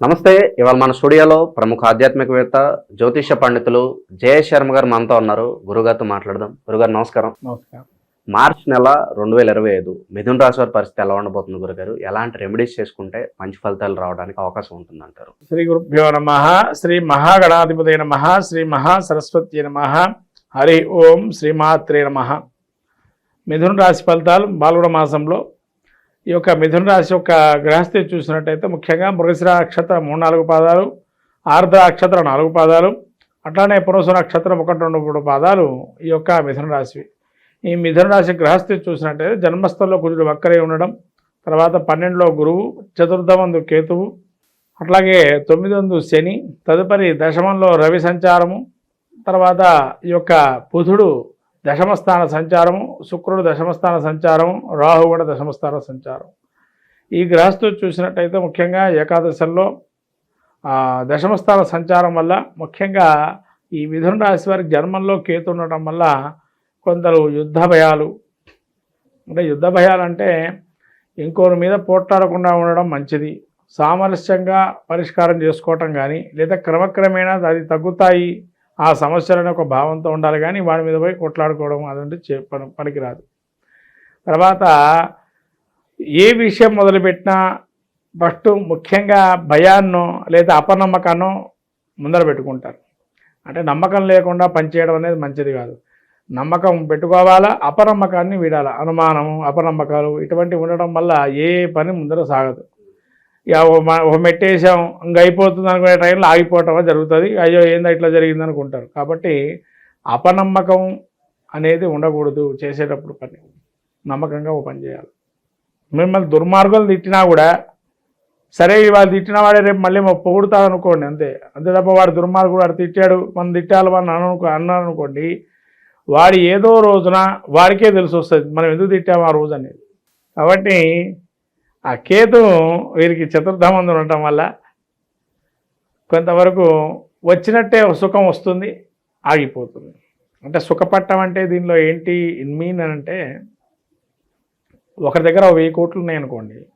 నమస్తే ఇవాళ మన స్టూడియోలో ప్రముఖ ఆధ్యాత్మికవేత్త జ్యోతిష పండితులు జయ శర్మ గారు మనతో ఉన్నారు. గురుగారితో మాట్లాడదాం. గురుగారు నమస్కారం. నమస్కారం. మార్చ్ నెల రెండు వేల ఇరవై ఐదు మిథున్ రాశి వారి పరిస్థితి ఎలా ఉండబోతుంది గురుగారు ఎలాంటి రెమెడీస్ చేసుకుంటే మంచి ఫలితాలు రావడానికి అవకాశం ఉంటుంది అంటారు శ్రీ గురుభ్యో నమ శ్రీ మహాగణాధిపతి నమ శ్రీ మహా సరస్వతి నమ హరి ఓం శ్రీమాత్రే నమ. మిథున రాశి ఫలితాలు బాలుడ మాసంలో ఈ యొక్క మిథున రాశి యొక్క గ్రహస్థితి చూసినట్టయితే ముఖ్యంగా మృగశిర నక్షత్రం మూడు నాలుగు పాదాలు ఆర్ద్ర నక్షత్రం నాలుగు పాదాలు అట్లానే పునసు నక్షత్రం ఒకటి రెండు మూడు పాదాలు ఈ యొక్క మిథున రాశివి. ఈ మిథున రాశి గ్రహస్థితి చూసినట్టయితే జన్మస్థలంలో కుజుడు వక్కరే ఉండడం తర్వాత పన్నెండులో గురువు చతుర్థమందు కేతువు అట్లాగే తొమ్మిదందు శని తదుపరి దశమంలో రవి సంచారము తర్వాత ఈ యొక్క బుధుడు దశమస్థాన సంచారము శుక్రుడు దశమస్థాన సంచారం రాహు కూడా దశమస్థాన సంచారం. ఈ గ్రహస్థు చూసినట్టయితే ముఖ్యంగా ఏకాదశంలో దశమస్థాన సంచారం వల్ల ముఖ్యంగా ఈ మిథున రాశి వారికి జన్మంలో కేతు ఉండటం వల్ల కొందరు యుద్ధ భయాలు. అంటే యుద్ధ భయాలు అంటే ఇంకోరి మీద పోట్లాడకుండా ఉండడం మంచిది. సామరస్యంగా పరిష్కారం చేసుకోవటం కానీ లేదా క్రమక్రమేణా అది తగ్గుతాయి. ఆ సమస్యలను ఒక భావంతో ఉండాలి కానీ వాడి మీద పోయి కొట్లాడుకోవడం అదంటే చే పనికిరాదు. తర్వాత ఏ విషయం మొదలుపెట్టినా ఫస్ట్ ముఖ్యంగా భయాన్నో లేదా అపనమ్మకాన్నో ముందర పెట్టుకుంటారు. అంటే నమ్మకం లేకుండా పనిచేయడం అనేది మంచిది కాదు. నమ్మకం పెట్టుకోవాలా అపనమ్మకాన్ని వీడాలా? అనుమానము అపనమ్మకాలు ఇటువంటివి ఉండడం వల్ల ఏ పని ముందర సాగదు. ఒక మెట్టేసాం ఇంకా అయిపోతుంది అనుకునే టైంలో ఆగిపోవటం జరుగుతుంది. అయ్యో ఏందో ఇట్లా జరిగింది అనుకుంటారు. కాబట్టి అపనమ్మకం అనేది ఉండకూడదు చేసేటప్పుడు పని. నమ్మకంగా ఓ పని చేయాలి. మిమ్మల్ని దుర్మార్గులు తిట్టినా కూడా సరే వాళ్ళు తిట్టిన వాడే రేపు మళ్ళీ మా పొగుడుతాడు అనుకోండి అంతే. అంతే తప్ప వాడు దుర్మార్గుడు వాడు తిట్టాడు మనం తిట్టాలి మనం అనుకో అన్నాను అనుకోండి వాడు ఏదో రోజున వాడికే తెలిసి వస్తుంది మనం ఎందుకు తిట్టాము ఆ రోజు అనేది. కాబట్టి ఆ కేతు వీరికి చతుర్థమందు ఉండటం వల్ల కొంతవరకు వచ్చినట్టే సుఖం వస్తుంది ఆగిపోతుంది. అంటే సుఖపట్టం అంటే దీనిలో ఏంటి ఇన్ మీన్ అని అంటే ఒకరి దగ్గర వెయ్యి కోట్లు ఉన్నాయి అనుకోండి.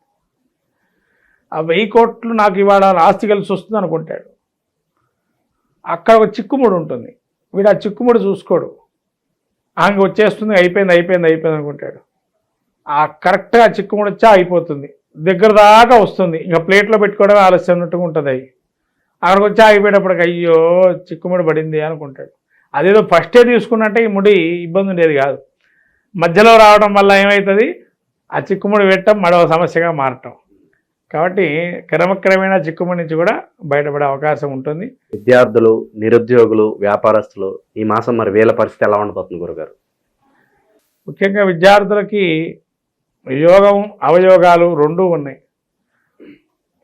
ఆ వెయ్యి కోట్లు నాకు ఇవాళ ఆస్తి కలిసి వస్తుంది అనుకుంటాడు. అక్కడ ఒక చిక్కుముడు ఉంటుంది. వీడు ఆ చిక్కుముడు చూసుకోడు. ఆమె వచ్చేస్తుంది అయిపోయింది అయిపోయింది అయిపోయింది అనుకుంటాడు. ఆ కరెక్ట్గా చిక్కుముడు వచ్చా అయిపోతుంది దగ్గర దాకా వస్తుంది. ఇంకా ప్లేట్లో పెట్టుకోవడం ఆలస్యం ఉన్నట్టుగా ఉంటుంది అవి అక్కడికి వచ్చి ఆగిపోయేటప్పటికి అయ్యో చిక్కుముడి పడింది అనుకుంటాడు. అదేదో ఫస్టే తీసుకున్నట్టే ఈ ముడి ఇబ్బంది ఉండేది కాదు. మధ్యలో రావడం వల్ల ఏమవుతుంది ఆ చిక్కుముడి పెట్టడం మరో సమస్యగా మారటం. కాబట్టి క్రమక్రమేణా చిక్కుముడి నుంచి కూడా బయటపడే అవకాశం ఉంటుంది. విద్యార్థులు నిరుద్యోగులు వ్యాపారస్తులు ఈ మాసం మరి వీళ్ళ పరిస్థితి ఎలా ఉండబోతుంది గురుగారు? ముఖ్యంగా విద్యార్థులకి యోగం అవయోగాలు రెండూ ఉన్నాయి.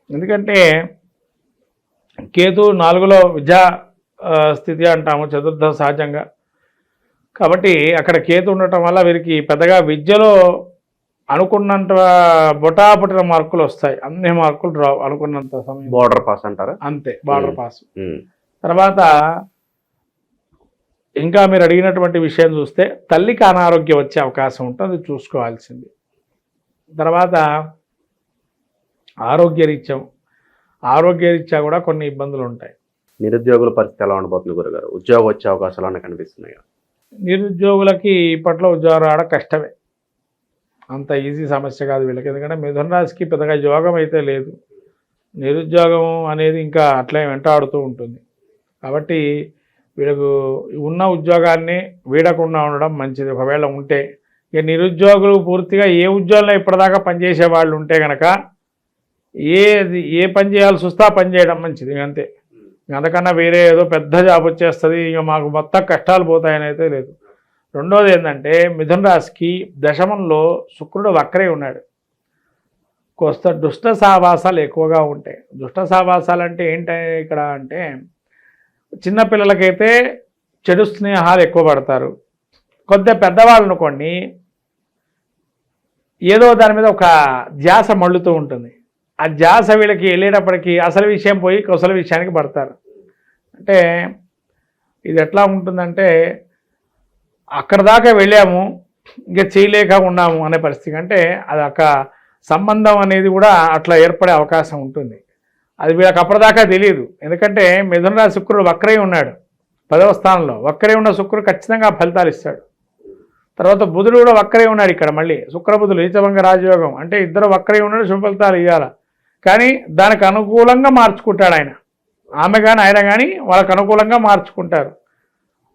ఎందుకంటే కేతు నాలుగులో విద్యా స్థితి అంటాము చతుర్థ సహజంగా కాబట్టి అక్కడ కేతు ఉండటం వల్ల వీరికి పెద్దగా విద్యలో అనుకున్నంత బొటాబొటిన మార్కులు వస్తాయి. అన్ని మార్కులు రావు అనుకున్నంత సమయం. బోర్డర్ పాస్ అంటారా? అంతే బార్డర్ పాస్. తర్వాత ఇంకా మీరు అడిగినటువంటి విషయం చూస్తే తల్లికి అనారోగ్యం వచ్చే అవకాశం ఉంటుంది అది చూసుకోవాల్సింది. తర్వాత ఆరోగ్యరీత్యం ఆరోగ్యరీత్యా కూడా కొన్ని ఇబ్బందులు ఉంటాయి నిరుద్యోగుల పరిస్థితి ఎలా ఉండబోతుంది గురుగారు? ఉద్యోగం వచ్చే అవకాశాలు అన్న కనిపిస్తున్నాయి? నిరుద్యోగులకి ఇప్పట్లో ఉద్యోగం రావడం కష్టమే. అంత ఈజీ సమస్య కాదు వీళ్ళకి. ఎందుకంటే మిథున రాశికి పెద్దగా యోగం అయితే లేదు. నిరుద్యోగం అనేది ఇంకా అట్లే వెంటాడుతూ ఉంటుంది. కాబట్టి వీళ్ళకు ఉన్న ఉద్యోగాన్ని వీడకుండా ఉండడం మంచిది. ఒకవేళ ఉంటే ఇక నిరుద్యోగులు పూర్తిగా ఏ ఉద్యోగంలో ఇప్పటిదాకా పనిచేసే వాళ్ళు ఉంటే కనుక ఏది ఏ పని చేయాల్సి వస్తే ఆ పని చేయడం మంచిది అంతే. అంతకన్నా వేరే ఏదో పెద్ద జాబ్ వచ్చేస్తుంది ఇక మాకు మొత్తం కష్టాలు పోతాయని అయితే లేదు. రెండోది ఏంటంటే మిథున రాశికి దశమంలో శుక్రుడు వక్రే ఉన్నాడు. కొస్త దుష్ట సావాసాలు ఎక్కువగా ఉంటాయి. దుష్ట సావాసాలు అంటే ఏంటి ఇక్కడ అంటే చిన్నపిల్లలకైతే చెడు స్నేహాలు ఎక్కువ పడతారు. కొద్దిగా పెద్దవాళ్ళు అనుకోండి ఏదో దాని మీద ఒక ధ్యాస మళ్ళుతూ ఉంటుంది. ఆ ధ్యాస వీళ్ళకి వెళ్ళేటప్పటికి అసలు విషయం పోయి కొసల విషయానికి పడతారు. అంటే ఇది ఎట్లా ఉంటుందంటే అక్కడ దాకా వెళ్ళాము ఇంకా చేయలేక ఉన్నాము అనే పరిస్థితి. అంటే అది ఒక సంబంధం అనేది కూడా అట్లా ఏర్పడే అవకాశం ఉంటుంది. అది వీళ్ళకి అప్పటిదాకా తెలియదు. ఎందుకంటే మిథున శుక్రుడు వక్రై ఉన్నాడు. పదవ స్థానంలో వక్రై ఉన్న శుక్రుడు ఖచ్చితంగా ఫలితాలు ఇస్తాడు. తర్వాత బుధుడు కూడా వక్రై ఉన్నాడు ఇక్కడ మళ్ళీ. శుక్రబుధులు ఈచభంగ రాజయోగం. అంటే ఇద్దరు వక్రై ఉన్నాడు శుభ ఫలితాలు ఇవ్వాలి కానీ దానికి అనుకూలంగా మార్చుకుంటాడు ఆయన. ఆమె కానీ ఆయన కానీ వాళ్ళకు అనుకూలంగా మార్చుకుంటారు.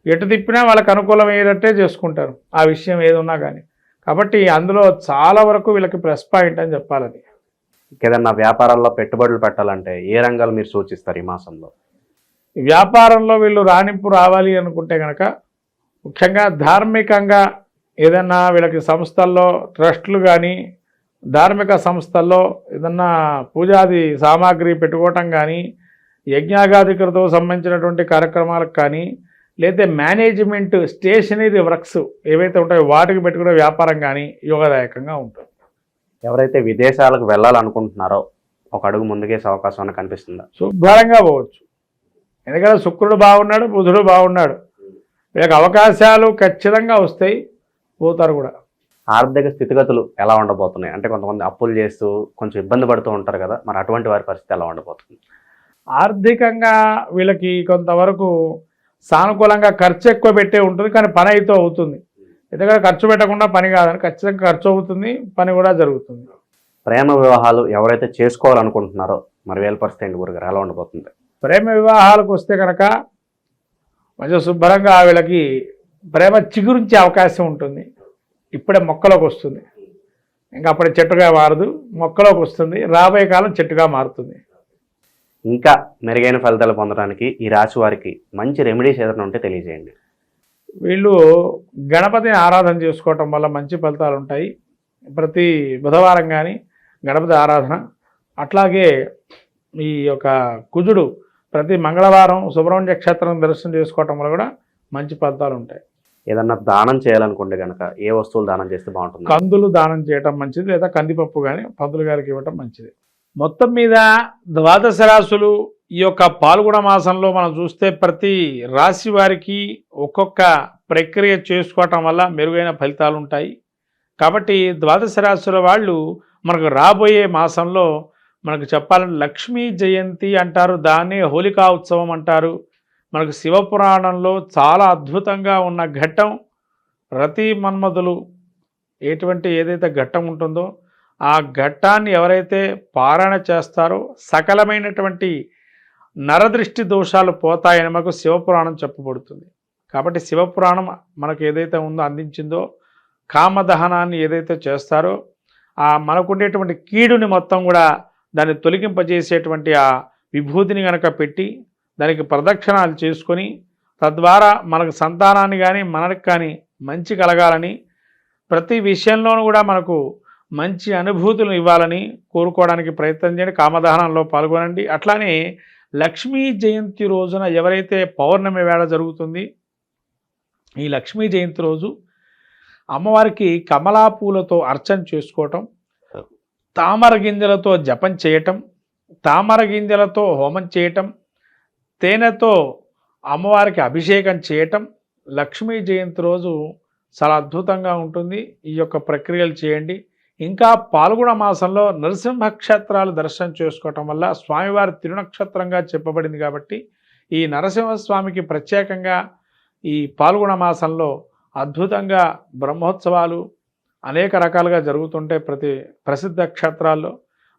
ఎటు తిప్పినా వాళ్ళకి అనుకూలం అయ్యేటట్టే చేసుకుంటారు. ఆ విషయం ఏది ఉన్నా కానీ కాబట్టి అందులో చాలా వరకు వీళ్ళకి ప్లస్ పాయింట్ అని చెప్పాలి ఏదన్నా వ్యాపారాల్లో పెట్టుబడులు పెట్టాలంటే ఏ రంగాలు మీరు సూచిస్తారు ఈ మాసంలో? వ్యాపారంలో వీళ్ళు రాణింపు రావాలి అనుకుంటే కనుక ముఖ్యంగా ధార్మికంగా ఏదన్నా వీళ్ళకి సంస్థల్లో ట్రస్టులు కానీ ధార్మిక సంస్థల్లో ఏదన్నా పూజాది సామాగ్రి పెట్టుకోవటం కానీ యజ్ఞాగాధికలతో సంబంధించినటువంటి కార్యక్రమాలకు కానీ లేదా మేనేజ్మెంట్ స్టేషనరీ వర్క్స్ ఏవైతే ఉంటాయో వాటికి పెట్టుకునే వ్యాపారం కానీ యోగదాయకంగా ఉంటుంది. ఎవరైతే విదేశాలకు వెళ్ళాలనుకుంటున్నారో ఒక అడుగు ముందుకేసే అవకాశం కనిపిస్తుందా? శుభ్రంగా పోవచ్చు. ఎందుకంటే శుక్రుడు బాగున్నాడు బుధుడు బాగున్నాడు. వీళ్ళకి అవకాశాలు ఖచ్చితంగా వస్తాయి. పోతారు కూడా. ఆర్థిక స్థితిగతులు ఎలా ఉండబోతున్నాయి? అంటే కొంతమంది అప్పులు చేస్తూ కొంచెం ఇబ్బంది పడుతూ ఉంటారు కదా మరి అటువంటి వారి పరిస్థితి ఎలా ఉండబోతుంది? ఆర్థికంగా వీళ్ళకి కొంతవరకు సానుకూలంగా ఖర్చు ఎక్కువ పెట్టే ఉంటుంది కానీ పని అయితే అవుతుంది. ఎందుకంటే ఖర్చు పెట్టకుండా పని కాదని ఖచ్చితంగా ఖర్చు అవుతుంది పని కూడా జరుగుతుంది. ప్రేమ వివాహాలు ఎవరైతే చేసుకోవాలనుకుంటున్నారో మరి వేల పరిస్థితి ఏంటి గురుగారు? ఎలా ఉండబోతుంది? ప్రేమ వివాహాలకు వస్తే కనుక మంచిగా శుభ్రంగా వీళ్ళకి ప్రేమ చిగురించే అవకాశం ఉంటుంది. ఇప్పుడే మొక్కలోకి వస్తుంది. ఇంకా అప్పుడే చెట్టుగా మారదు. మొక్కలోకి వస్తుంది. రాబోయే కాలం చెట్టుగా మారుతుంది. ఇంకా మెరుగైన ఫలితాలు పొందడానికి ఈ రాశి వారికి మంచి రెమెడీస్ ఏదైనా ఉంటే తెలియజేయండి. వీళ్ళు గణపతిని ఆరాధన చేసుకోవటం వల్ల మంచి ఫలితాలు ఉంటాయి. ప్రతి బుధవారం కానీ గణపతి ఆరాధన. అట్లాగే ఈ యొక్క కుజుడు ప్రతి మంగళవారం సుబ్రహ్మణ్య క్షేత్రం దర్శనం చేసుకోవటం వల్ల కూడా మంచి ఫలితాలు ఉంటాయి. ఏదన్నా దానం చేయాలనుకుంటే కనుక ఏ వస్తువులు దానం చేస్తే బాగుంటుంది? కందులు దానం చేయటం మంచిది లేదా కందిపప్పు కానీ పందులు గారికి ఇవ్వటం మంచిది. మొత్తం మీద ద్వాదశ రాశులు ఈ యొక్క పాల్గొన మాసంలో మనం చూస్తే ప్రతి రాశి వారికి ఒక్కొక్క ప్రక్రియ చేసుకోవటం వల్ల మెరుగైన ఫలితాలు ఉంటాయి. కాబట్టి ద్వాదశ రాశుల వాళ్ళు మనకు రాబోయే మాసంలో మనకు చెప్పాలంటే లక్ష్మీ జయంతి అంటారు దాన్నే హోలికా ఉత్సవం అంటారు. మనకు శివపురాణంలో చాలా అద్భుతంగా ఉన్న ఘట్టం రతి మన్మధులు ఎటువంటి ఏదైతే ఘట్టం ఉంటుందో ఆ ఘట్టాన్ని ఎవరైతే పారాయణ చేస్తారో సకలమైనటువంటి నరదృష్టి దోషాలు పోతాయని మనకు శివపురాణం చెప్పబడుతుంది. కాబట్టి శివపురాణం మనకు ఏదైతే ఉందో అందించిందో కామదహనాన్ని ఏదైతే చేస్తారో ఆ మనకుండేటువంటి కీడుని మొత్తం కూడా దాన్ని తొలగింపజేసేటువంటి ఆ విభూతిని కనుక పెట్టి దానికి ప్రదక్షిణాలు చేసుకొని తద్వారా మనకు సంతానాన్ని కానీ మనకు కానీ మంచి కలగాలని ప్రతి విషయంలోనూ కూడా మనకు మంచి అనుభూతులను ఇవ్వాలని కోరుకోవడానికి ప్రయత్నం చేయండి. కామదహనంలో పాల్గొనండి. అట్లానే లక్ష్మీ జయంతి రోజున ఎవరైతే పౌర్ణమి వేళ జరుగుతుంది ఈ లక్ష్మీ జయంతి రోజు అమ్మవారికి కమలా పూలతో అర్చన చేసుకోవటం తామర గింజలతో జపం చేయటం తామర గింజలతో హోమం చేయటం తేనెతో అమ్మవారికి అభిషేకం చేయటం లక్ష్మీ జయంతి రోజు చాలా అద్భుతంగా ఉంటుంది. ఈ యొక్క ప్రక్రియలు చేయండి. ఇంకా పాల్గొన మాసంలో నరసింహ క్షేత్రాలు దర్శనం చేసుకోవటం వల్ల స్వామివారి తిరునక్షత్రంగా చెప్పబడింది కాబట్టి ఈ నరసింహస్వామికి ప్రత్యేకంగా ఈ పాల్గొన మాసంలో అద్భుతంగా బ్రహ్మోత్సవాలు అనేక రకాలుగా జరుగుతుంటే ప్రతి ప్రసిద్ధ క్షేత్రాల్లో.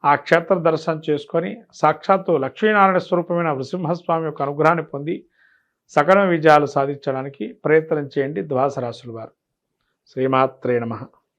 ఆ క్షేత్ర దర్శనం చేసుకొని సాక్షాత్తు లక్ష్మీనారాయణ స్వరూపమైన నృసింహస్వామి యొక్క అనుగ్రహాన్ని పొంది సకల విజయాలు సాధించడానికి ప్రయత్నం చేయండి ద్వాసరాశులు వారు. శ్రీమాత్రే నమః.